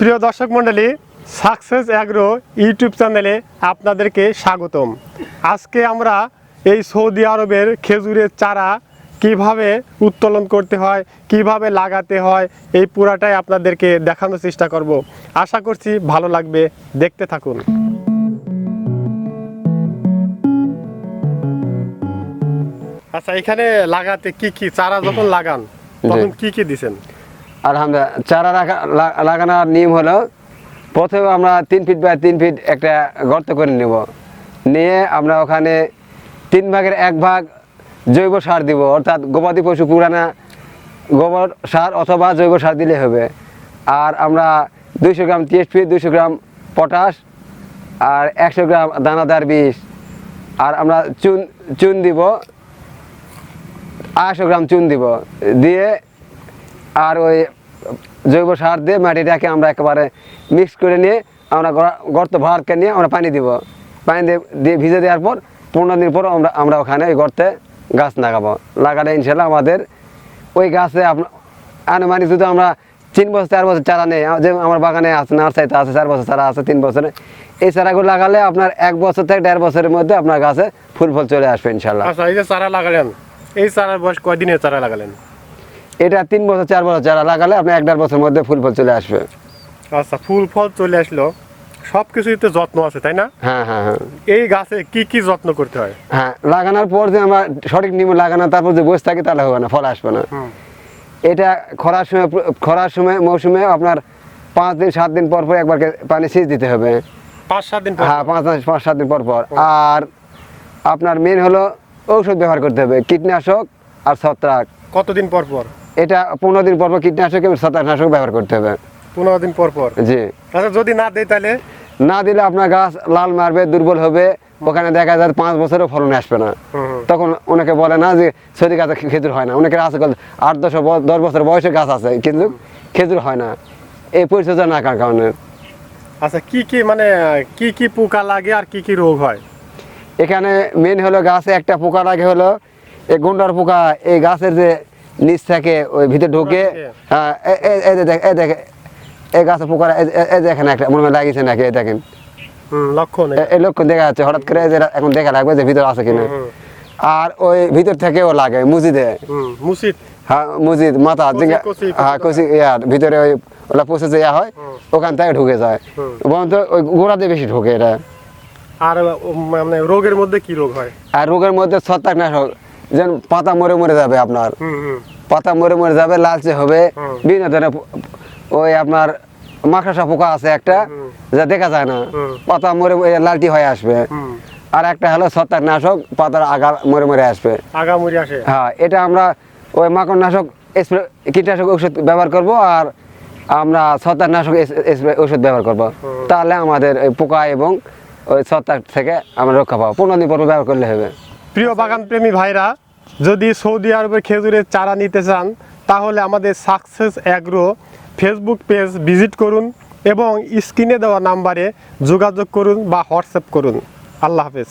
প্রিয় দর্শক মণ্ডলী সাকসেস অ্যাগ্রো ইউটিউব চ্যানেলে আপনাদেরকে স্বাগতম। আজকে আমরা এই সৌদি আরবের খেজুরের চারা কীভাবে উত্তোলন করতে হয় কীভাবে লাগাতে হয় এই পুরাটাই আপনাদেরকে দেখানোর চেষ্টা করব। আশা করছি ভালো লাগবে দেখতে থাকুন। আচ্ছা এখানে লাগাতে কি কি চারা যখন লাগান তখন কি কি দিছেন? আলহামদুলিল্লাহ, চারা রাখা লাগানোর নিয়ম হলো প্রথমে আমরা তিন ফিট বাই তিন ফিট একটা গর্ত করে নেব। নিয়ে আমরা ওখানে তিন ভাগের এক ভাগ জৈব সার দিব, অর্থাৎ গবাদি পশু পুরানা গোবর সার অথবা জৈব সার দিলে হবে। আর আমরা দুইশো গ্রাম টিএসপি দুইশো গ্রাম পটাশ আর একশো গ্রাম দানাদার বিষ আর আমরা চুন চুন দিব, আড়াইশো গ্রাম চুন দিব। দিয়ে আর ওই জৈব সার দিয়ে মাটিটাকে আমরা একেবারে মিক্স করে নিয়ে আমরা গর্ত ভাড়কে নিয়ে আমরা পানি দিব। পানি দিয়ে ভিজে দেওয়ার পর পনেরো দিন পর আমরা আমরা ওখানে ওই গর্তে গাছ লাগাবো। লাগালে ইনশাল্লাহ আমাদের ওই গাছে আনুমানিক যদি আমরা তিন বছর, চার বছর চারা নেই, যে আমার বাগানে আছে, নার্সারিতে আছে, চার বছর চারা আছে, তিন বছরে, এই চারাগুলো লাগালে আপনার এক বছর থেকে দেড় বছরের মধ্যে আপনার গাছে ফুল ফল চলে আসবে ইনশাল্লাহ। আচ্ছা এই যে চারা লাগালেন, এই চারার বয়স কয়দিনের চারা লাগালেন? এটা তিন বছর চার বছর চারা লাগালে আপনার এক দেড় বছরের মধ্যে ফুল ফল চলে আসবে। আচ্ছা ফুল ফল চলে আসলো। সব কিছুতে যত্ন আছে তাই না? হ্যাঁ হ্যাঁ হ্যাঁ। এই গাছে কি কি যত্ন করতে হয়? হ্যাঁ লাগানোর পর যে আমরা সঠিক নিয়মে লাগানো তারপর যে বসে থাকি তাহলে হবে না ফল আসবে না। এটা খরার সময় খরার সময় মৌসুমে আপনার পাঁচ দিন সাত দিন পর পর একবার পানি সেচ দিতে হবে। পাঁচ সাত দিন হ্যাঁ পাঁচ পাঁচ সাত দিন পর পর। আর আপনার মেন হলো ঔষধ ব্যবহার করতে হবে কীটনাশক আর ছত্রাক। কতদিন পর পর? এটা পনেরো দিন পর পর কীটনাশক এবং ছত্রাকনাশক ব্যবহার করতে হবে। পনেরো দিন পর পর? জি। আচ্ছা যদি না দেয় তাহলে? না দিলে আপনার গাছ লাল মারবে দুর্বল হবে ওখানে দেখা যায় পাঁচ বছরও ফলন আসবে না। তখন অনেকে বলে না যে সৌদি গাছে খেজুর হয় না। অনেকের আছে আট দশ দশ বছর বয়সে গাছ আছে কিন্তু খেজুর হয় না। এই পরিচর্যা না কার কারণে। আচ্ছা কি কি মানে কি কি পোকা লাগে আর কি কি রোগ হয়? এখানে মেন হলো গাছে একটা পোকা লাগে হলো এই গুন্ডার পোকা এই গাছের যে নিচ থেকে ওই ভিতরে ঢুকে। হ্যাঁ এ- এ- এই যে এই দেখে এই গাছে পোকা এই- দেখেন একটা মনে হয় লাগিয়েছে নাকি এই দেখেন। লক্ষণ এই লক্ষণ দেখা যাচ্ছে হঠাৎ করে এখন দেখা লাগবে যে ভিতর আছে কিনা। আর ওই ভিতর থেকেও লাগে মুজিদে মুসিদ হ্যাঁ মসজিদ মাথা হ্যাঁ কচি ইয়ার ভিতরে ওই ওটা যে ইয়া হয় ওখান থেকে ঢুকে যায়। বরঞ্চ ওই গোড়াতে বেশি ঢুকে এটা। আর মানে রোগের মধ্যে কি রোগ হয়? আর রোগের মধ্যে ছত্রাকনাশক যেন পাতা মরে মরে যাবে আপনার। পাতা মরে মরে যাবে লালচে হবে। বিভিন্ন ধরনের ওই আপনার মাকড়সা পোকা আছে একটা যা দেখা যায় না। পাতা মরে মরে লালটি হয়ে আসবে। আর একটা হলো ছত্রাকনাশক পাতার আগা মরে মরে আসবে। আগামুড়ি আসে। হ্যাঁ এটা আমরা ওই মাকড়নাশক স্প্রে কীটনাশক ওষুধ ব্যবহার করব আর আমরা ছত্রাকনাশক স্প্রে ওষুধ ব্যবহার করব। তাহলে আমাদের ওই পোকা এবং ওই ছত্রাক থেকে আমরা রক্ষা পাবো। পনেরো দিন পর পর ব্যবহার করলে হবে। প্রিয় বাগান প্রেমী ভাইরা, যদি সৌদি আরবের খেজুরের চারা নিতে চান, তাহলে আমাদের success agro Facebook page visit করুন এবং স্ক্রিনে দেওয়া নাম্বারে যোগাযোগ করুন বা হোয়াটসঅ্যাপ করুন। আল্লাহ হাফেজ।